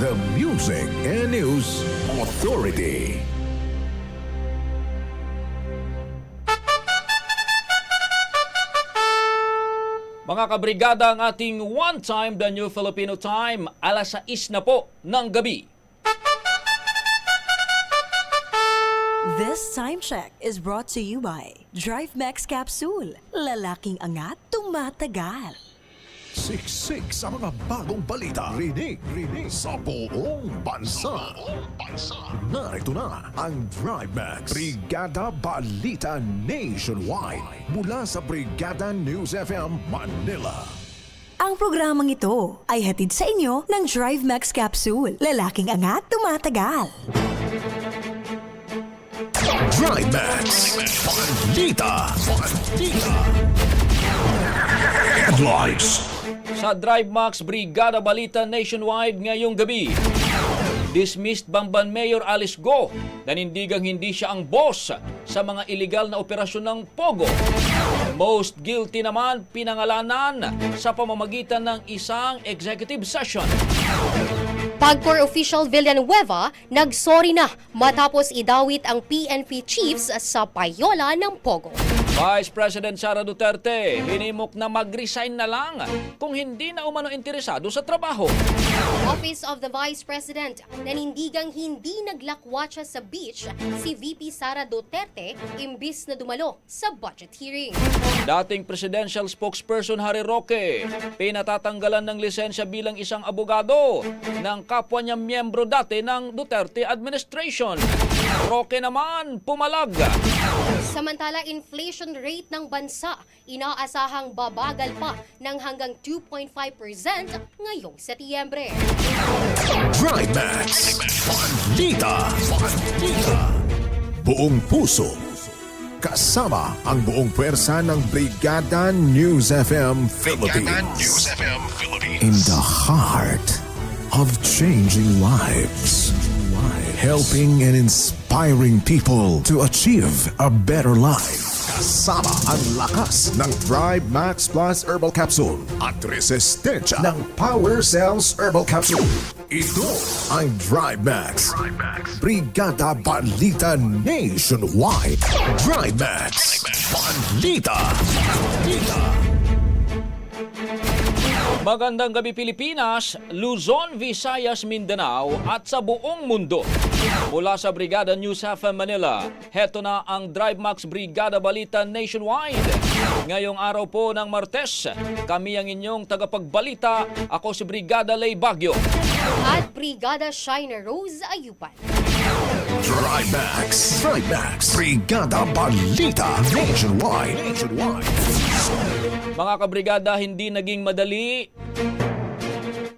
The Music and News Authority Mga kabrigada ang ating one time the new Filipino time alas 6 na po ng gabi. This time check is brought to you by Drive Max Capsule. Lalaking angat, tumatagal. Siksik sa mga bagong balita. Rinig, rinig. Sa buong bansa. Narito na ang Drive Max. Brigada Balita Nationwide. Mula sa Brigada News FM Manila. Ang programang ito ay hatid sa inyo ng Drive Max Capsule. Lalaking angat, tumatagal. Drive Max. Balita. Balita. Headlines Sa Drive Max Brigada Balita Nationwide ngayong gabi. Dismissed Bamban Mayor Alice Go nanindigang hindi siya ang boss sa mga iligal na operasyon ng Pogo. Most guilty naman pinangalanan sa pamamagitan ng isang executive session. Pagcor official Villanueva nagsorry na matapos idawit ang PNP chiefs sa payola ng Pogo. Vice President Sara Duterte hinimok na mag-resign na lang kung hindi na umano interesado sa trabaho. Office of the Vice President nanindigang hindi naglakwatsa sa beach si VP Sara Duterte imbis na dumalo sa budget hearing. Dating presidential spokesperson Harry Roque, pinatatanggalan ng lisensya bilang isang abogado ng kapwa niya miyembro dati ng Duterte administration. Roque naman pumalag. Samantala, inflation rate ng bansa. Inaasahang babagal pa ng hanggang 2.5% ngayong Setyembre. Drive Max Balita. Buong puso. Kasama ang buong pwersa ng Brigada News FM Philippines. In the heart of changing lives. Helping and inspiring people to achieve a better life Kasama ang lakas ng Thrive Max Plus Herbal Capsule at resistensya ng Power Cells Herbal Capsule. Ito ang Drive Max. Brigada Balita Nationwide. Drive Max. Balita. Balita. Magandang gabi Pilipinas, Luzon, Visayas, Mindanao at sa buong mundo. Mula sa Brigada News FM Manila, heto na ang Drive Max Brigada Balita Nationwide. Ngayong araw po ng Martes, kami ang inyong tagapagbalita. Ako si Brigada Lay Bagyo. At Brigada Shiner Rose Ayupan. Drive Max. Drive Max. Brigada Balita Nationwide. Nationwide. Mga kabrigada, hindi naging madali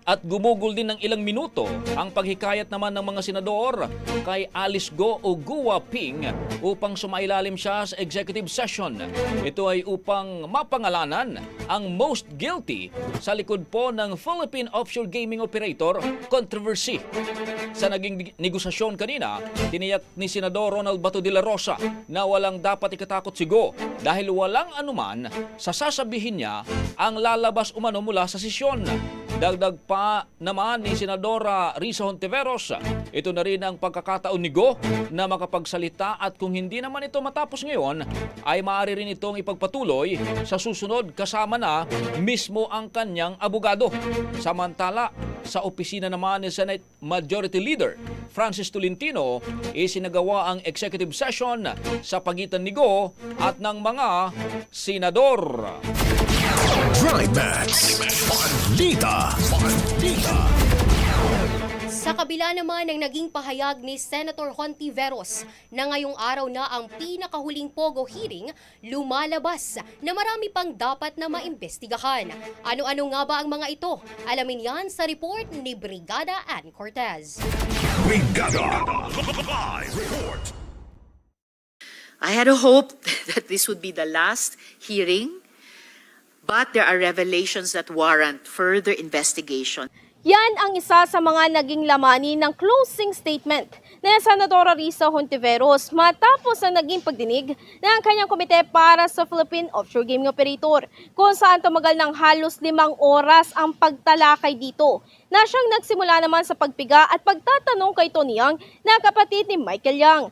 At gumugol din ng ilang minuto ang paghikayat naman ng mga senador kay Alice Go o Guwa Ping upang sumailalim siya sa executive session. Ito ay upang mapangalanan ang most guilty sa likod po ng Philippine Offshore Gaming Operator controversy. Sa naging negosasyon kanina, tiniyak ni Senador Ronald Bato de la Rosa na walang dapat ikatakot si Go dahil walang anuman sa sasabihin niya ang lalabas umano mula sa sesyon. Dagdag pa naman ni Senadora Risa Hontiveros, ito na rin ang pagkakataon ni Go na makapagsalita at kung hindi naman ito matapos ngayon, ay maaari rin itong ipagpatuloy sa susunod kasama na mismo ang kanyang abogado. Samantala, sa opisina naman ni Senate Majority Leader Francis Tolentino, isinagawa ang executive session sa pagitan ni Go at ng mga senador. Trimax. Balita. Balita. Sa kabila naman ng naging pahayag ni Senator Hontiveros na ngayong araw na ang pinakahuling Pogo hearing, lumalabas na marami pang dapat na maimbestigahan. Ano-ano nga ba ang mga ito? Alamin yan sa report ni Brigada Ann Cortez. Brigada. Live report. I had a hope that this would be the last hearing, but there are revelations that warrant further investigation. Yan ang isa sa mga naging lamani ng closing statement ni Senadora Risa Hontiveros matapos ang naging pagdinig ng kanyang komite para sa Philippine Offshore Gaming Operator kung saan tumagal ng halos limang oras ang pagtalakay dito na siyang nagsimula naman sa pagpiga at pagtatanong kay Tony Yang na kapatid ni Michael Yang.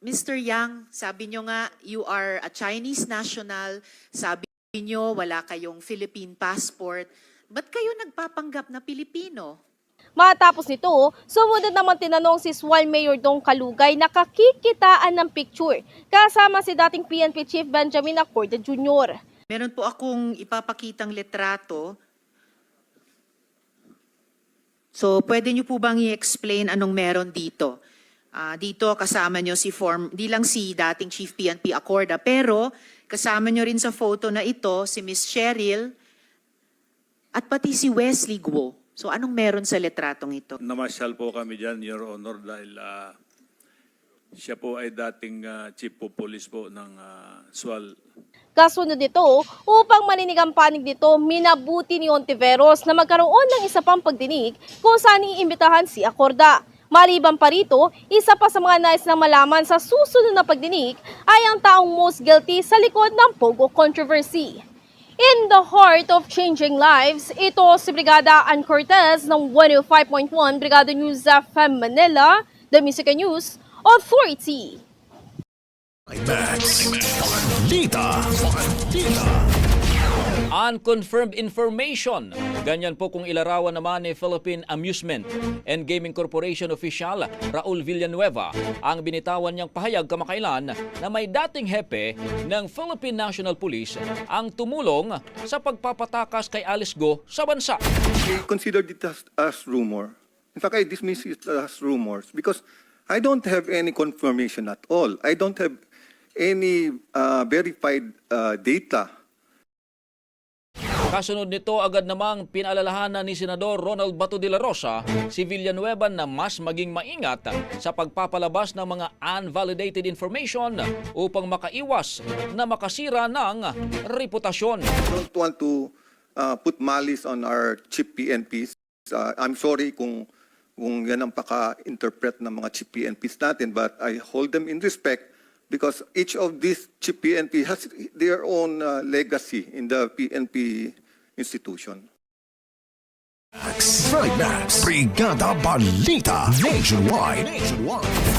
Mr. Yang, sabi nyo nga, you are a Chinese national. Sabi nyo, wala kayong Philippine passport. Ba't kayo nagpapanggap na Pilipino? Matapos nito, sumunod naman tinanong si Swal Mayor Dong Kalugay na kakikitaan ng picture kasama si dating PNP Chief Benjamin Acorda Jr. Meron po akong ipapakitang litrato. So, pwede nyo po bang i-explain anong meron dito? Ah, dito kasama nyo si form, di lang si dating Chief PNP Acorda, pero kasama nyo rin sa photo na ito si Miss Cheryl at pati si Wesley Guo. So, anong meron sa litratong ito? Namasyal po kami dyan, Your Honor, dahil ah, siya po ay dating ah, Chief of Police po ng ah, SWAL Kasunod nito, upang maninig ang panig nito, minabuti ni Ontiveros na magkaroon ng isa pang pagdinig kung saan iimbitahan si Acorda. Maliban pa rito, isa pa sa mga nais na malaman sa susunod na pagdinig ay ang taong most guilty sa likod ng Pogo controversy. In the heart of changing lives, ito si Brigada Ann Cortez ng 105.1 Brigada News FM Manila, The Music News Authority. Max. Balita. Balita. Unconfirmed information. Ganyan po kung ilarawan naman ni Philippine Amusement and Gaming Corporation official Raul Villanueva ang binitawan niyang pahayag kamakailan na may dating hepe ng Philippine National Police ang tumulong sa pagpapatakas kay Alice Go sa bansa. I considered it as, as rumor. In fact, I dismiss it as rumors because I don't have any confirmation at all. I don't have any uh, verified uh, data Kasunod nito agad namang pinaalalahanan ni Senador Ronald Bato de la Rosa si Villanueva na mas maging maingat sa pagpapalabas ng mga unvalidated information upang makaiwas na makasira ng reputasyon. don't want to uh, put malice on our chief PNPs. Uh, I'm sorry kung kung yan ang paka-interpret ng mga chief PNPs natin, but I hold them in respect because each of these PNP has their own uh, legacy in the PNP institution. Trimax. Brigada Balita. Nationwide. Nationwide.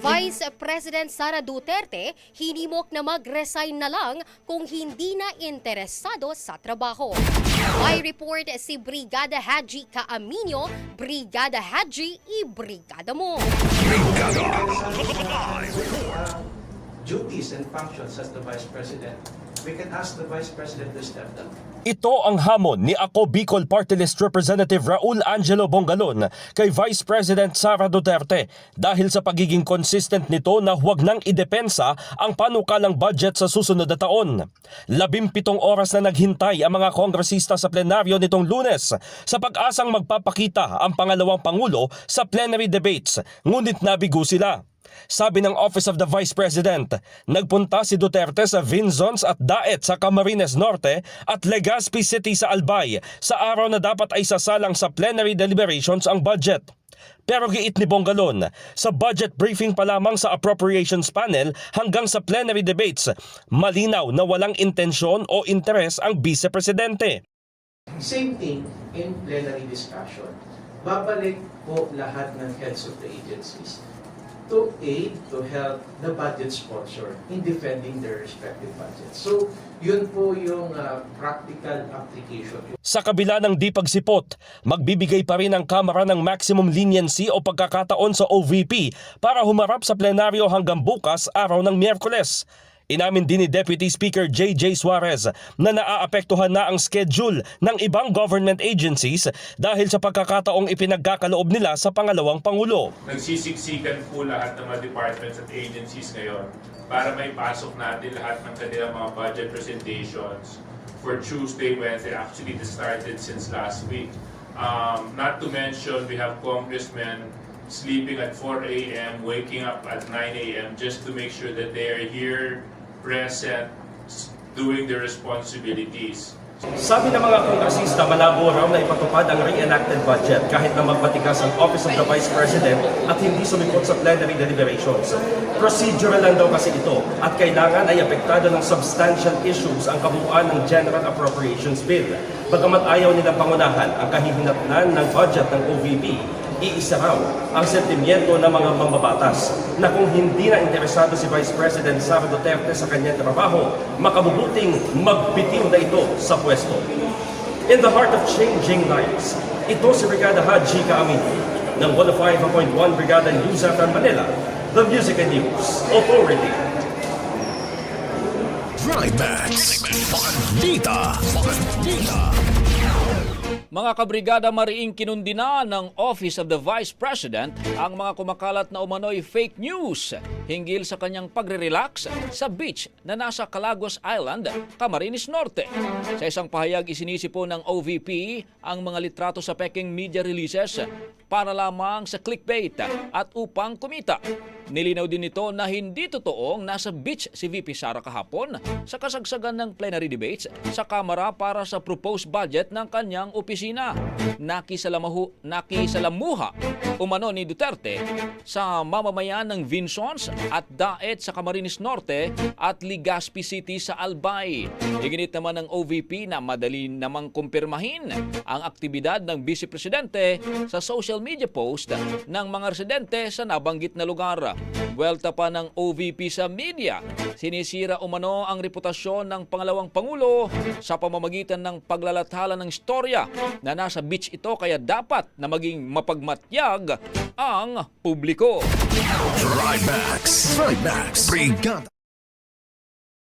Vice President Sara Duterte hinimok na mag-resign na lang kung hindi na interesado sa trabaho. May report si Brigada Haji Kaaminyo, Brigada Haji, i-brigada mo. Brigada. duties and functions as the Vice President. We can ask the Vice President to step down. Ito ang hamon ni Ako Bicol Party List Representative Raul Angelo Bongalon kay Vice President Sara Duterte dahil sa pagiging consistent nito na huwag nang idepensa ang panukalang budget sa susunod na taon. Labimpitong oras na naghintay ang mga kongresista sa plenaryo nitong lunes sa pag-asang magpapakita ang pangalawang pangulo sa plenary debates ngunit nabigo sila. Sabi ng Office of the Vice President, nagpunta si Duterte sa Vinzons at Daet sa Camarines Norte at Legazpi City sa Albay sa araw na dapat ay sasalang sa plenary deliberations ang budget. Pero giit ni Bongalon, sa budget briefing pa lamang sa appropriations panel hanggang sa plenary debates, malinaw na walang intensyon o interes ang Vice Presidente. Same thing in plenary discussion. Babalik po lahat ng heads of the agencies to aid, to help the budget sponsor in defending their respective budgets. So, yun po yung uh, practical application. Sa kabila ng di pagsipot, magbibigay pa rin ang Kamara ng maximum leniency o pagkakataon sa OVP para humarap sa plenaryo hanggang bukas araw ng Miyerkules. Inamin din ni Deputy Speaker J.J. Suarez na naaapektuhan na ang schedule ng ibang government agencies dahil sa pagkakataong ipinagkakaloob nila sa pangalawang Pangulo. nagsisiksikan po lahat ng mga departments at agencies ngayon para may pasok natin lahat ng kanilang mga budget presentations for Tuesday, Wednesday. Actually, this started since last week. Um, not to mention, we have congressmen sleeping at 4 a.m., waking up at 9 a.m. just to make sure that they are here, present, doing their responsibilities. Sabi ng mga kongresista, malabo raw na ipatupad ang reenacted budget kahit na magpatigas ang Office of the Vice President at hindi sumikot sa plenary deliberations. Procedural lang daw kasi ito at kailangan ay apektado ng substantial issues ang kabuuan ng General Appropriations Bill. Bagamat ayaw nilang pangunahan ang kahihinatnan ng budget ng OVP, iisa ang sentimiento ng mga mambabatas na kung hindi na interesado si Vice President Sara Duterte sa kanyang trabaho, makabubuting magbitiw na ito sa pwesto. In the heart of changing lives, ito si Brigada Haji Kaamin ng 105.1 Brigada News FM Manila, the Music and News Authority. Trimax. Balita. Balita. Mga kabrigada mariing kinundina ng Office of the Vice President ang mga kumakalat na umano'y fake news hinggil sa kanyang pagre-relax sa beach na nasa Calagos Island, Camarines Norte. Sa isang pahayag isinisi po ng OVP ang mga litrato sa peking media releases para lamang sa clickbait at upang kumita. Nilinaw din nito na hindi totoong nasa beach si VP Sara kahapon sa kasagsagan ng plenary debates sa Kamara para sa proposed budget ng kanyang opisina. Nakisalamuhu, nakisalamuha umano ni Duterte sa mamamayan ng Vinsons at Daet sa Camarines Norte at Legazpi City sa Albay. Iginit naman ng OVP na madali namang kumpirmahin ang aktibidad ng Vice Presidente sa social media post ng mga residente sa nabanggit na lugar. Welta pa ng OVP sa media. Sinisira umano ang reputasyon ng pangalawang Pangulo sa pamamagitan ng paglalathala ng istorya na nasa beach ito kaya dapat na maging mapagmatyag ang publiko. Trimax. Trimax. Brigada.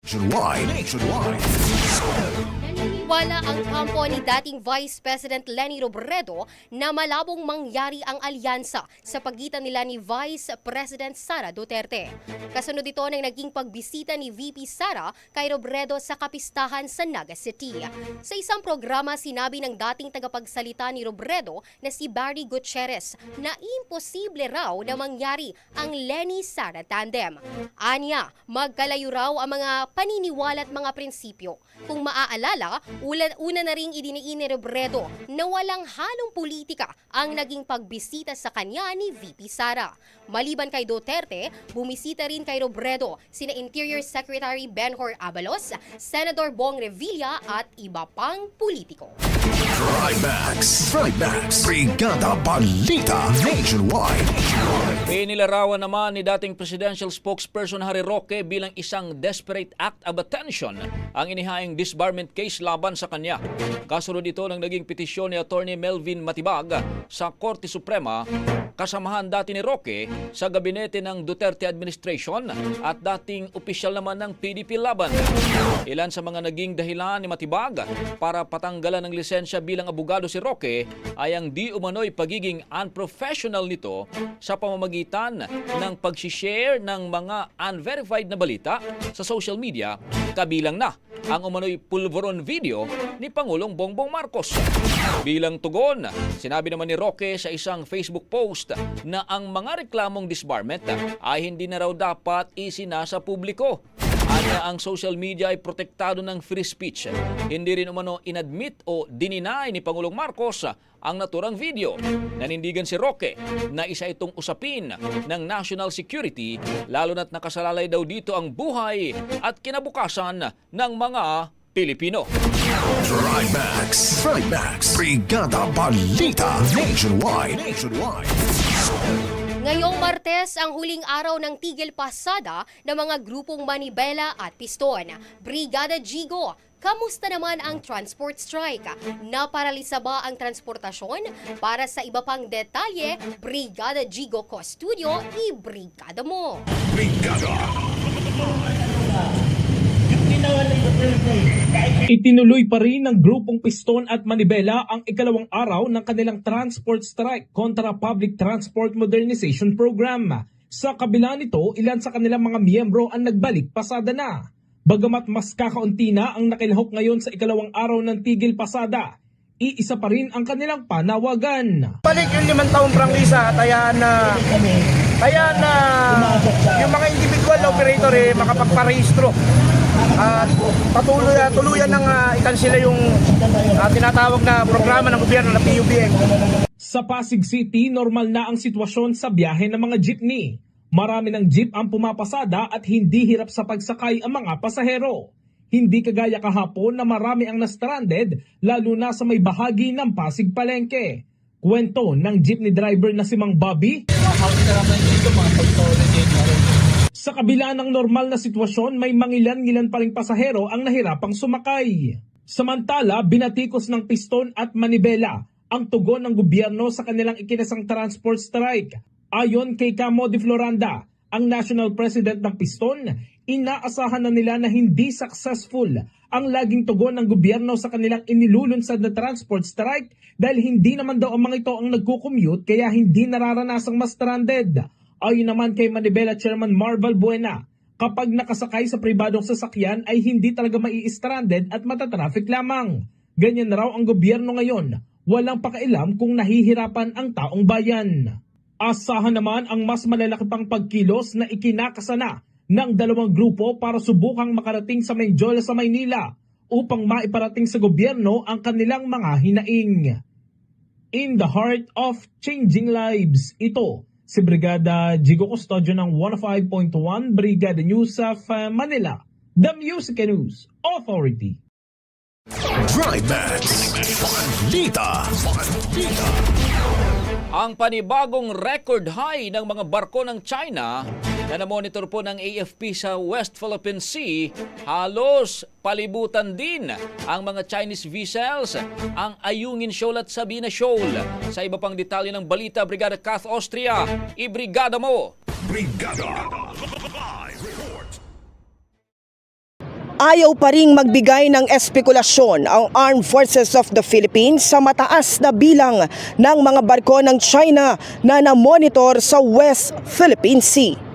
Nationwide. Nationwide. Naniniwala ang kampo ni dating Vice President Leni Robredo na malabong mangyari ang alyansa sa pagitan nila ni Vice President Sara Duterte. Kasunod ito ng naging pagbisita ni VP Sara kay Robredo sa kapistahan sa Naga City. Sa isang programa, sinabi ng dating tagapagsalita ni Robredo na si Barry Gutierrez na imposible raw na mangyari ang Leni-Sara tandem. Anya, magkalayo raw ang mga paniniwala at mga prinsipyo. Kung maaalala, una, una na ring idiniin ni Robredo na walang halong politika ang naging pagbisita sa kanya ni VP Sara. Maliban kay Duterte, bumisita rin kay Robredo sina Interior Secretary Benhor Abalos, Senador Bong Revilla at iba pang politiko. Trimax. Trimax. Brigada Balita Nationwide. Inilarawan naman ni dating presidential spokesperson Harry Roque bilang isang desperate act of attention ang inihaing disbarment case laban sa kanya. Kasunod ito ng naging petisyon ni Attorney Melvin Matibag sa Korte Suprema kasamahan dati ni Roque sa gabinete ng Duterte administration at dating opisyal naman ng PDP laban. Ilan sa mga naging dahilan ni Matibag para patanggalan ng lisensya bilang abogado si Roque ay ang di umano'y pagiging unprofessional nito sa pamamagitan ng pag-share ng mga unverified na balita sa social media kabilang na ang umano'y pulveron video ni Pangulong Bongbong Marcos. Bilang tugon, sinabi naman ni Roque sa isang Facebook post na ang mga reklamong disbarment ay hindi na raw dapat isinasa publiko. Anya ang social media ay protektado ng free speech. Hindi rin umano inadmit o dininay ni Pangulong Marcos ang naturang video. Nanindigan si Roque na isa itong usapin ng national security lalo na't nakasalalay daw dito ang buhay at kinabukasan ng mga Pilipino. Trimax. Trimax. Brigada Balita Nationwide. Nationwide. Ngayong Martes ang huling araw ng tigil pasada ng mga grupong Manibela at Piston. Brigada Gigo, kamusta naman ang transport strike? Naparalisa ba ang transportasyon? Para sa iba pang detalye, Brigada Gigo Ko Studio, i-brigada mo! Itinuloy pa rin ng grupong Piston at Manibela ang ikalawang araw ng kanilang transport strike kontra Public Transport Modernization Program. Sa kabila nito, ilan sa kanilang mga miyembro ang nagbalik pasada na. Bagamat mas kakaunti na ang nakilahok ngayon sa ikalawang araw ng tigil pasada, iisa pa rin ang kanilang panawagan. Balik yung limang taong prangisa, kaya na kaya na yung mga individual operator eh makapagparehistro at patuloy tuluyan ng uh, ikansila yung ah, tinatawag na programa ng gobyerno na PUBM. Sa Pasig City, normal na ang sitwasyon sa biyahe ng mga jeepney. Marami ng jeep ang pumapasada at hindi hirap sa pagsakay ang mga pasahero. Hindi kagaya kahapon na marami ang na-stranded lalo na sa may bahagi ng Pasig Palengke. Kwento ng jeepney driver na si Mang Bobby. Sa kabila ng normal na sitwasyon, may mangilan-ngilan pa ring pasahero ang nahirapang sumakay. Samantala, binatikos ng piston at manibela ang tugon ng gobyerno sa kanilang ikinasang transport strike. Ayon kay Camo de Floranda, ang national president ng piston, inaasahan na nila na hindi successful ang laging tugon ng gobyerno sa kanilang inilulunsad na transport strike dahil hindi naman daw ang mga ito ang nagko-commute kaya hindi nararanasang mas stranded. Ayon naman kay Manibela Chairman Marval Buena, kapag nakasakay sa pribadong sasakyan ay hindi talaga mai-stranded at matatraffic lamang. Ganyan raw ang gobyerno ngayon, walang pakailam kung nahihirapan ang taong bayan. Asahan naman ang mas malalaki pang pagkilos na ikinakasana ng dalawang grupo para subukang makarating sa Menjola sa Maynila upang maiparating sa gobyerno ang kanilang mga hinaing. In the heart of changing lives, ito si Brigada Jigo Custodio ng 105.1 Brigada News of uh, Manila, the Music News Authority. Trimax. Balita. Balita. Ang panibagong record high ng mga barko ng China na namonitor po ng AFP sa West Philippine Sea, halos palibutan din ang mga Chinese vessels, ang Ayungin Shoal at Sabina Shoal. Sa iba pang detalye ng balita, Brigada Kath Austria, ibrigada mo! Brigada. Ayaw pa ring magbigay ng espekulasyon ang Armed Forces of the Philippines sa mataas na bilang ng mga barko ng China na namonitor sa West Philippine Sea.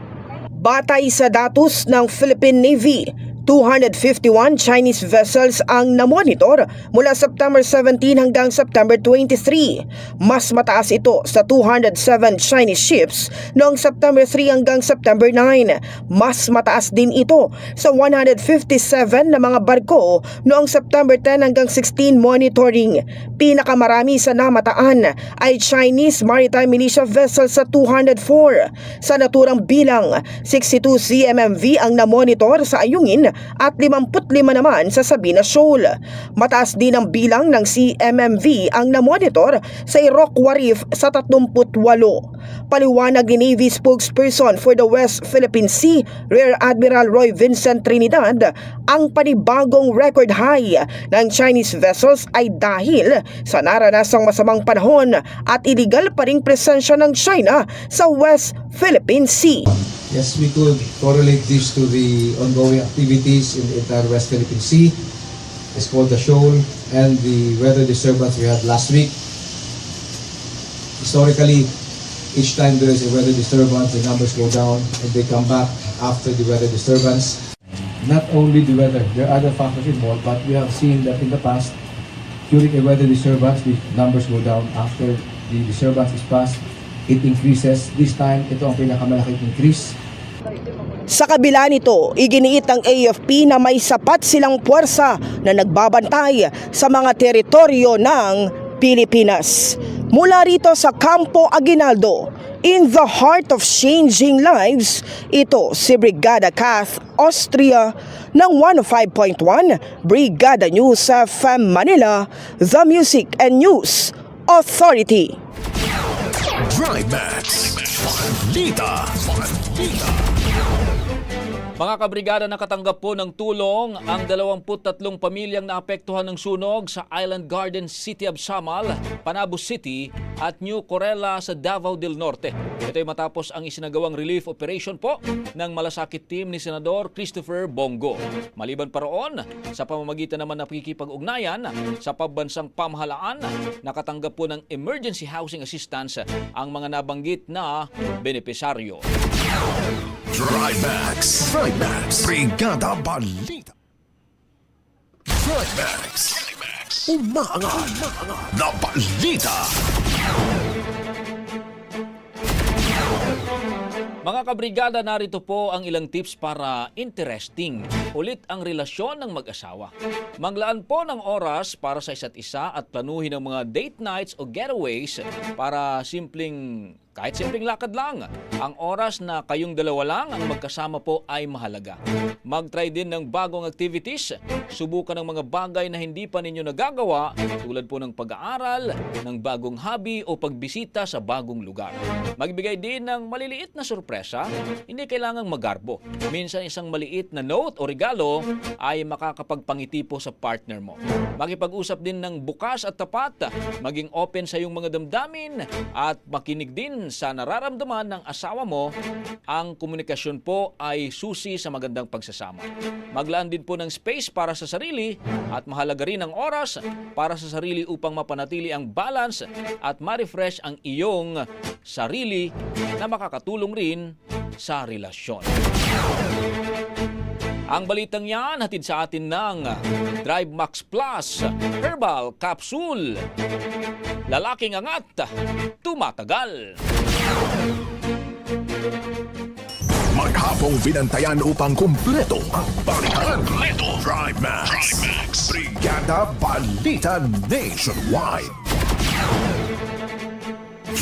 Batay sa datos ng Philippine Navy, 251 Chinese vessels ang namonitor mula September 17 hanggang September 23. Mas mataas ito sa 207 Chinese ships noong September 3 hanggang September 9. Mas mataas din ito sa 157 na mga barko noong September 10 hanggang 16 monitoring. Pinakamarami sa namataan ay Chinese maritime militia vessels sa 204. Sa naturang bilang, 62 CMMV ang namonitor sa Ayungin at 55 naman sa Sabina Shoal. Mataas din ang bilang ng CMMV ang namonitor sa Iroquois Reef sa 38. Paliwanag ni Navy spokesperson for the West Philippine Sea, Rear Admiral Roy Vincent Trinidad, ang panibagong record high ng Chinese vessels ay dahil sa naranasang masamang panahon at illegal pa ring presensya ng China sa West Philippine Sea. Yes, we could correlate this to the ongoing in the entire West Philippine Sea. It's called the shoal and the weather disturbance we had last week. Historically, each time there is a weather disturbance, the numbers go down and they come back after the weather disturbance. Not only the weather, there are other factors involved, but we have seen that in the past, during a weather disturbance, the numbers go down. After the disturbance is passed, it increases. This time, ito ang pinakamalaking increase. Sa kabila nito, iginiit ng AFP na may sapat silang puwersa na nagbabantay sa mga teritoryo ng Pilipinas. Mula rito sa Campo Aguinaldo, in the heart of changing lives, ito si Brigada Kath Austria ng 105.1 Brigada News FM Manila, The Music and News Authority. Drive Max. Balita. Balita. Mga kabrigada nakatanggap po ng tulong ang 23 pamilyang naapektuhan ng sunog sa Island Garden City of Samal, Panabo City at New Corella sa Davao del Norte. Ito ay matapos ang isinagawang relief operation po ng malasakit team ni Senador Christopher Bongo. Maliban pa roon, sa pamamagitan naman ng pakikipag-ugnayan sa pambansang pamahalaan, nakatanggap po ng emergency housing assistance ang mga nabanggit na benepisaryo. Drive Max. Brigada Balita. Drive Max. Umaangat na balita. Mga kabrigada, narito po ang ilang tips para interesting ulit ang relasyon ng mag-asawa. Maglaan po ng oras para sa isa't isa at planuhin ang mga date nights o getaways para simpleng kahit simpleng lakad lang. Ang oras na kayong dalawa lang ang magkasama po ay mahalaga. Mag-try din ng bagong activities. Subukan ng mga bagay na hindi pa ninyo nagagawa tulad po ng pag-aaral, ng bagong hobby o pagbisita sa bagong lugar. Magbigay din ng maliliit na sorpresa, hindi kailangang magarbo. Minsan isang maliit na note o regalo ay makakapagpangiti po sa partner mo. Makipag-usap din ng bukas at tapat, maging open sa iyong mga damdamin at makinig din sa nararamdaman ng asawa mo, ang komunikasyon po ay susi sa magandang pagsasama. Maglaan din po ng space para sa sarili at mahalaga rin ang oras para sa sarili upang mapanatili ang balance at ma-refresh ang iyong sarili na makakatulong rin sa relasyon. Ang balitang yan hatid sa atin ng Drive Max Plus Herbal Capsule. Lalaking angat, tumatagal. Maghapong binantayan upang kumpleto ang balitan. Kumpleto. Drive Max. Drive Max. Brigada Balita Nationwide.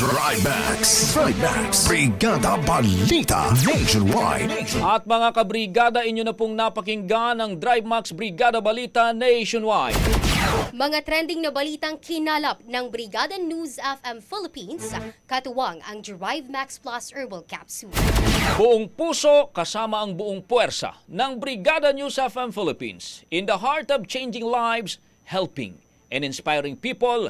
Drive Max. Drive Max. Brigada Balita Nationwide. At mga kabrigada, inyo na pong napakinggan ang Drive Max Brigada Balita Nationwide. Mga trending na balitang kinalap ng Brigada News FM Philippines, katuwang ang Drive Max Plus Herbal Capsule. Buong puso kasama ang buong puwersa ng Brigada News FM Philippines in the heart of changing lives, helping and inspiring people